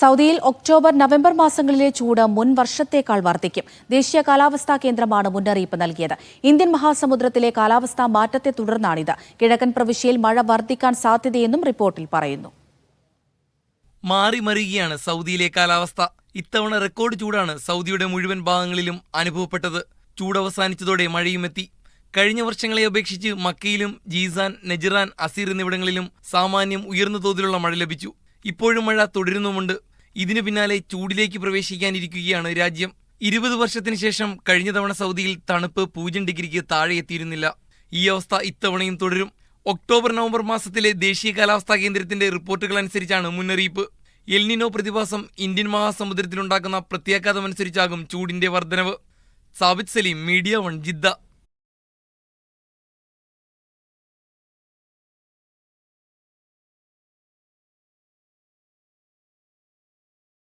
സൗദിയിൽ October November മാസങ്ങളിലെ ചൂട് മുൻ വർഷത്തേക്കാൾ വർദ്ധിക്കും. ദേശീയ കാലാവസ്ഥാ കേന്ദ്രമാണ് മുന്നറിയിപ്പ് നൽകിയത്. ഇന്ത്യൻ മഹാസമുദ്രത്തിലെ കാലാവസ്ഥാ മാറ്റത്തെ തുടർന്നാണിത്. കിഴക്കൻ പ്രവിശ്യയിൽ മഴ വർദ്ധിക്കാൻ സാധ്യതയെന്നും റിപ്പോർട്ടിൽ പറയുന്നു. മാറി മറിയുകയാണ് സൗദിയിലെ കാലാവസ്ഥ. ഇത്തവണ റെക്കോർഡ് ചൂടാണ് സൗദിയുടെ മുഴുവൻ ഭാഗങ്ങളിലും അനുഭവപ്പെട്ടത്. ചൂട് അവസാനിച്ചതോടെ മഴയും എത്തി. കഴിഞ്ഞ വർഷങ്ങളെ അപേക്ഷിച്ച് മക്കയിലും ജീസാൻ നെജിറാൻ അസീർ എന്നിവിടങ്ങളിലും സാമാന്യം ഉയർന്ന തോതിലുള്ള മഴ ലഭിച്ചു. ഇപ്പോഴും മഴ തുടരുന്നുമുണ്ട്. ഇതിനു പിന്നാലെ ചൂടിലേക്ക് പ്രവേശിക്കാനിരിക്കുകയാണ് രാജ്യം. ഇരുപത് വർഷത്തിന് ശേഷം കഴിഞ്ഞ തവണ സൗദിയിൽ തണുപ്പ് പൂജ്യം ഡിഗ്രിക്ക് താഴെ എത്തിയിരുന്നില്ല. ഈ അവസ്ഥ ഇത്തവണയും തുടരും. ഒക്ടോബർ നവംബർ മാസത്തിലെ ദേശീയ കാലാവസ്ഥാ കേന്ദ്രത്തിന്റെ റിപ്പോർട്ടുകൾ അനുസരിച്ചാണ് മുന്നറിയിപ്പ് എൽനിനോ പ്രതിഭാസം ഇന്ത്യൻ മഹാസമുദ്രത്തിലുണ്ടാക്കുന്ന പ്രത്യാഘാതമനുസരിച്ചാകും ചൂടിന്റെ വർദ്ധനവ് Sabith Saleem media one Jeddah.